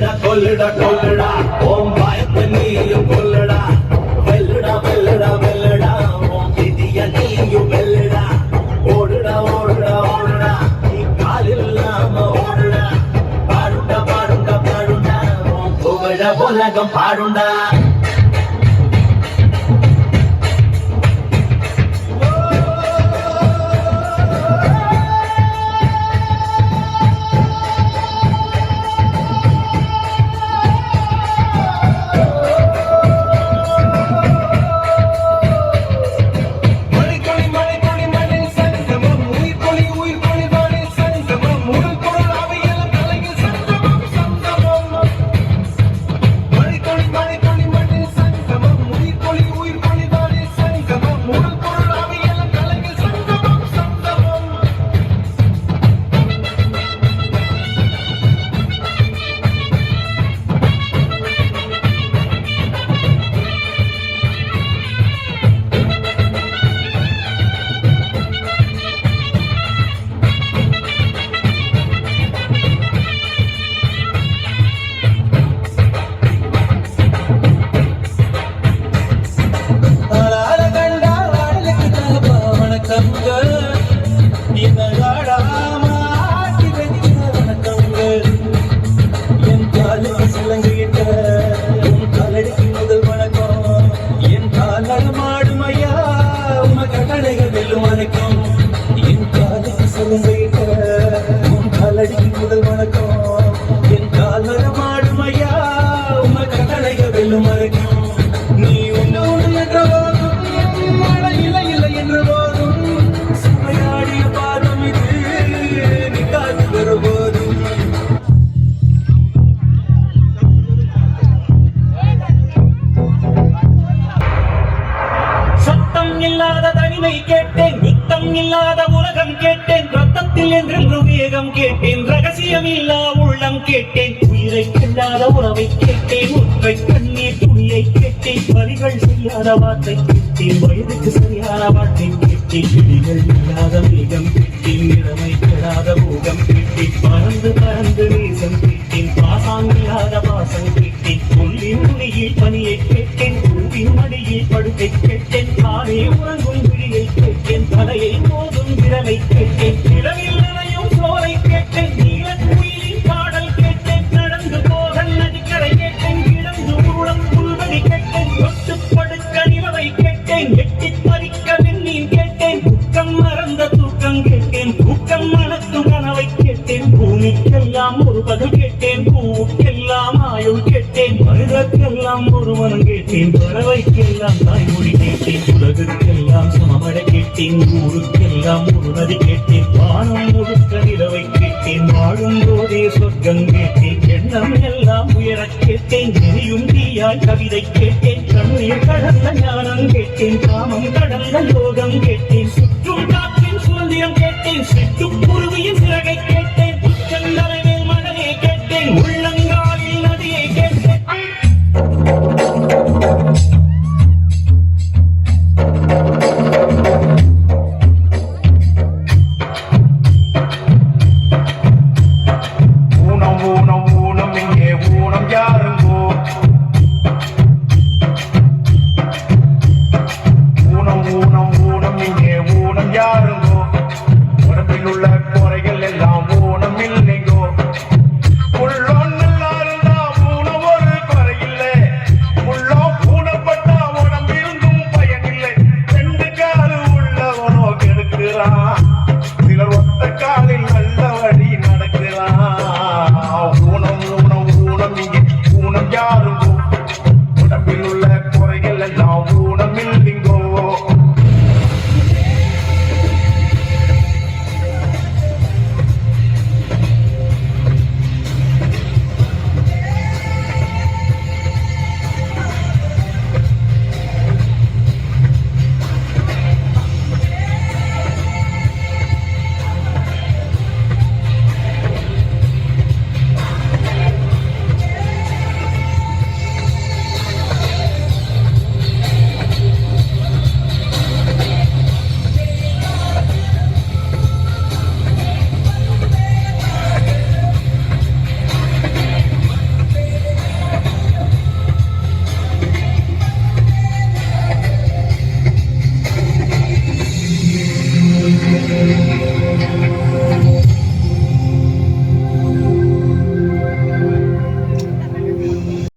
கொல்லுடா கொல்லுடா கொல்லுடா ஓம் பயத்தை நீயும் கொல்லுடா வெல்லுடா வெல்லுடா வெல்லுடா. ஓம் திதிய நீயும் வெல்லுடா. ஓடுடா ஓடுடா ஓடுடா. நீ காலில் இல்லாம ஓடுடா. பாடுண்டா பாடுண்டா பாடுண்டா. ஓம் புகழ உலகம் பாடுண்டா. 사랑 இல்லாத கேட்டேன் யுத்தம் இல்லாத உலகம் கேட்டேன் ரத்தத்தில் என்றென்று வேகம் கேட்டேன் ரகசியம் இல்லா உள்ளம் கேட்டேன் உயிரை கண்டாத உறவை கேட்டேன் ஒற்றை கண்ணீர் துணியை கேட்டேன் வரிகள் செய்யாத வார்த்தை கேட்டேன் வயதுக்கு சரியான வார்த்தை கேட்டேன் விழிகள் இல்லாத வேகம் கேட்டேன் நிலைமை கெடாத போகம் கேட்டேன் பறந்து பறந்து நேசம் கேட்டேன் பாசாங்கில்லாத பாசம் கேட்டேன் புள்ளின் மொழியில் பணியை கேட்டேன் பூவின் மடியில் படுக்கை கேட்டேன் தானே உறங்கும் eight, eight, eight, eight, eight. ஒரு கேட்டேன் பறவைக்கெல்லாம் தாய்மொழி கேட்டேன் உலகுக்கெல்லாம் சமமடை கேட்டேன் ஊருக்கெல்லாம் ஒரு நதி கேட்டேன் வானம் முழுக்க நிலவை கேட்டேன் வாழும் போதே சொர்க்கம் கேட்டேன் எண்ணம் எல்லாம் உயரக் கேட்டேன் எரியும் தீயாய் கவிதை கேட்டேன் கண்ணீர் கடந்த ஞானம் கேட்டேன் காமம் கடந்த criaram